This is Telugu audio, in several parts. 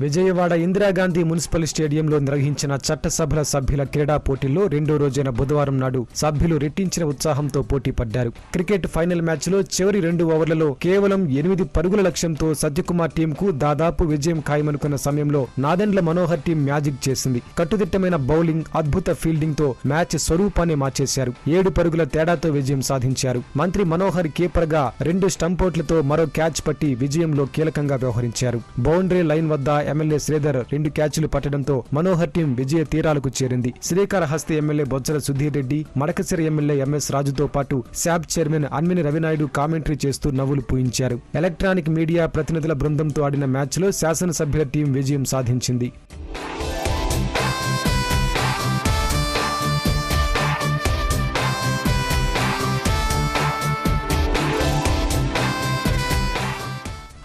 విజయవాడ ఇందిరాగాంధీ మున్సిపల్ స్టేడియంలో నిర్వహించిన చట్టసభల సభ్యుల క్రీడా పోటీల్లో రెండో రోజైన బుధవారం నాడు సభ్యులు రెట్టించిన ఉత్సాహంతో పోటీ పడ్డారు. క్రికెట్ ఫైనల్ మ్యాచ్లో చివరి రెండు ఓవర్లలో కేవలం ఎనిమిది పరుగుల లక్ష్యంతో సత్యకుమార్ టీంకు దాదాపు విజయం ఖాయమనుకున్న సమయంలో నాదెండ్ల మనోహర్ టీం మ్యాజిక్ చేసింది. కట్టుదిట్టమైన బౌలింగ్ అద్భుత ఫీల్డింగ్తో మ్యాచ్ స్వరూపాన్ని మార్చేశారు. ఏడు పరుగుల తేడాతో విజయం సాధించారు. మంత్రి మనోహర్ కీపర్గా రెండు స్టంపౌట్లతో మరో క్యాచ్ పట్టి విజయంలో కీలకంగా వ్యవహరించారు. బౌండరీ లైన్ వద్ద ఎమ్మెల్యే శ్రీధర్ రెండు క్యాచ్లు పట్టడంతో మనోహర్ టీం విజయ తీరాలకు చేరింది. Srikalahasti MLA Bojjala Sudheer Reddy Madakasira MLA MS రాజుతో పాటు శాబ్ చైర్మన్ అన్మిని రవినాయుడు కామెంటరీ చేస్తూ నవ్వులు పూయించారు. ఎలక్ట్రానిక్ మీడియా ప్రతినిధుల బృందంతో ఆడిన మ్యాచ్లో శాసనసభ్యుల టీం విజయం సాధించింది.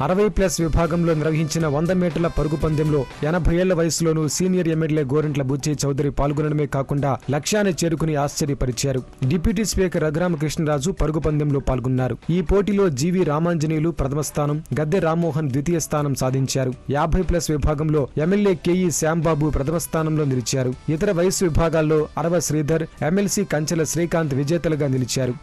అరవై ప్లస్ విభాగంలో నిర్వహించిన వంద మీటర్ల పరుగు పందెంలో ఎనభై ఏళ్ళ వయసులోనూ సీనియర్ ఎమ్మెల్యే గోరింట్ల బుచ్చి చౌదరి పాల్గొనడమే కాకుండా లక్ష్యాన్ని చేరుకుని ఆశ్చర్యపరిచారు. డిప్యూటీ స్పీకర్ రఘురామకృష్ణరాజు పరుగు పందెంలో పాల్గొన్నారు. ఈ పోటీలో జీవి రామాంజనేయులు ప్రథమ స్థానం గద్దె రామ్మోహన్ ద్వితీయ స్థానం సాధించారు. యాభై ప్లస్ విభాగంలో ఎమ్మెల్యే కేఈ శ్యాంబాబు ప్రథమ స్థానంలో నిలిచారు. ఇతర వయసు విభాగాల్లో అరవ శ్రీధర్ ఎమ్మెల్సీ కంచెల శ్రీకాంత్ విజేతలుగా నిలిచారు.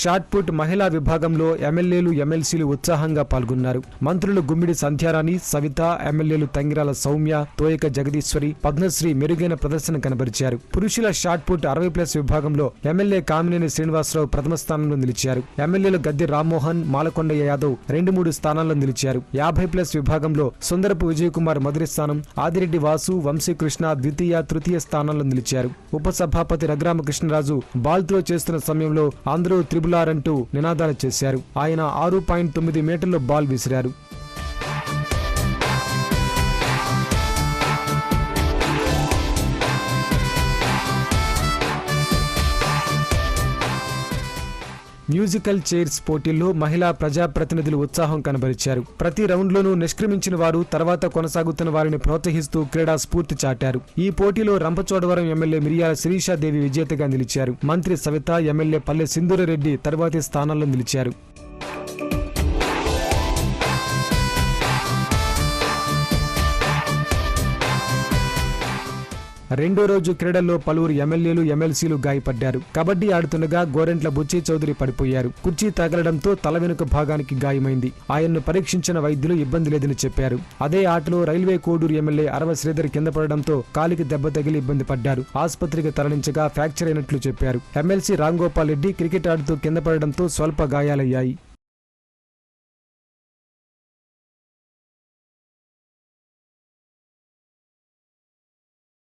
షాట్ పుట్ మహిళా విభాగంలో ఎమ్మెల్యేలు ఎమ్మెల్సీలు ఉత్సాహంగా పాల్గొన్నారు. మంత్రులు గుమ్మిడి సంధ్యారాణి సవిత ఎమ్మెల్యేలు తంగిరాల సౌమ్య తోయక జగదీశ్వరి పద్మశ్రీ మెరుగైన ప్రదర్శన కనబరిచారు. పురుషుల షాట్ పుట్ అరవై ప్లస్ విభాగంలో ఎమ్మెల్యే కామినేని శ్రీనివాసరావు ప్రథమ స్థానంలో నిలిచారు. ఎమ్మెల్యేలు గద్దె రామ్మోహన్ మాలకొండయ్య యాదవ్ రెండు మూడు స్థానాల్లో నిలిచారు. యాభై ప్లస్ విభాగంలో సుందరపు విజయకుమార్ మొదటి స్థానం ఆదిరెడ్డి వాసు వంశీకృష్ణ ద్వితీయ తృతీయ స్థానాల్లో నిలిచారు. ఉపసభాపతి రఘురామకృష్ణరాజు బాల్ త్రో చేస్తున్న సమయంలో అందరూ త్రిబులార్ అంటూ నినాదాలు చేశారు. ఆయన ఆరు పాయింట్ తొమ్మిది మీటర్ల బాల్ విసిరారు. మ్యూజికల్ చైర్స్ పోటీల్లో మహిళా ప్రజాప్రతినిధులు ఉత్సాహం కనబరిచారు. ప్రతి రౌండ్లోనూ నిష్క్రమించిన వారు తర్వాత కొనసాగుతున్న వారిని ప్రోత్సహిస్తూ క్రీడా స్ఫూర్తి చాటారు. ఈ పోటీలో రంపచోడవరం ఎమ్మెల్యే మిరియాల శిరీషాదేవి విజేతగా నిలిచారు. మంత్రి సవిత ఎమ్మెల్యే పల్లె సింధూరరెడ్డి తర్వాతి స్థానాల్లో నిలిచారు. రెండో రోజు క్రీడల్లో పలువురు ఎమ్మెల్యేలు ఎమ్మెల్సీలు గాయపడ్డారు. కబడ్డీ ఆడుతుండగా గోరెంట్ల బుచ్చి చౌదరి పడిపోయారు. కుర్చీ తగలడంతో తల వెనుక భాగానికి గాయమైంది. ఆయన్ను పరీక్షించిన వైద్యులు ఇబ్బంది లేదని చెప్పారు. అదే ఆటలో రైల్వే కోడూరు ఎమ్మెల్యే అరవ శ్రీధర్ కింద పడడంతో కాలికి దెబ్బ తగిలి ఇబ్బంది పడ్డారు. ఆసుపత్రికి తరలించగా ఫ్రాక్చర్ అయినట్లు చెప్పారు. ఎమ్మెల్సీ రాంగోపాల్ రెడ్డి క్రికెట్ ఆడుతూ కింద పడడంతో స్వల్ప గాయాలయ్యాయి.